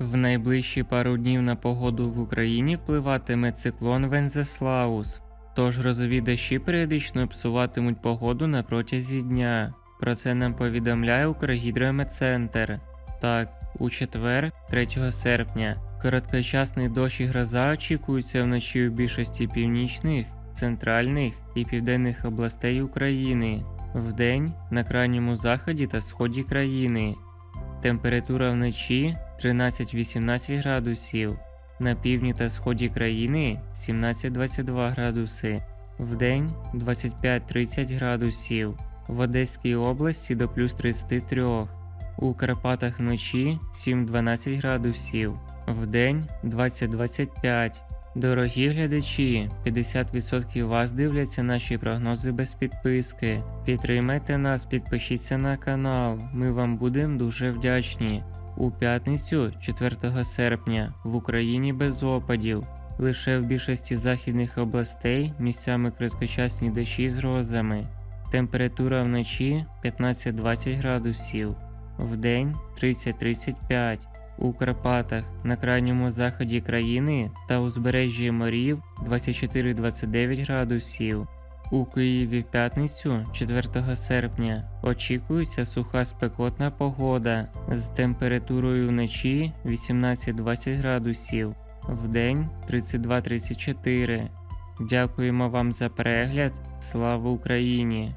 В найближчі пару днів на погоду в Україні впливатиме циклон Вензеслаус, тож грозові дощі періодично псуватимуть погоду на протязі дня. Про це нам повідомляє Укргідрометцентр. Так, у четвер, 3 серпня, короткочасний дощ і гроза очікуються вночі у більшості північних, центральних і південних областей України, вдень на крайньому заході та сході країни. Температура вночі 13-18 градусів, на півдні та сході країни 17-22 градуси, вдень 25-30 градусів, в Одеській області до плюс 33, у Карпатах вночі 7-12 градусів, вдень 20-25. Дорогі глядачі, 50% вас дивляться наші прогнози без підписки. Підтримайте нас, підпишіться на канал. Ми вам будемо дуже вдячні. У п'ятницю, 4 серпня, в Україні без опадів. Лише в більшості західних областей місцями короткочасні дощі з грозами. Температура вночі 15-20 градусів, вдень 30-35. У Карпатах на крайньому заході країни та узбережжі морів 24-29 градусів. У Києві в п'ятницю 4 серпня очікується суха спекотна погода з температурою вночі 18-20 градусів, вдень 32-34. Дякуємо вам за перегляд. Слава Україні!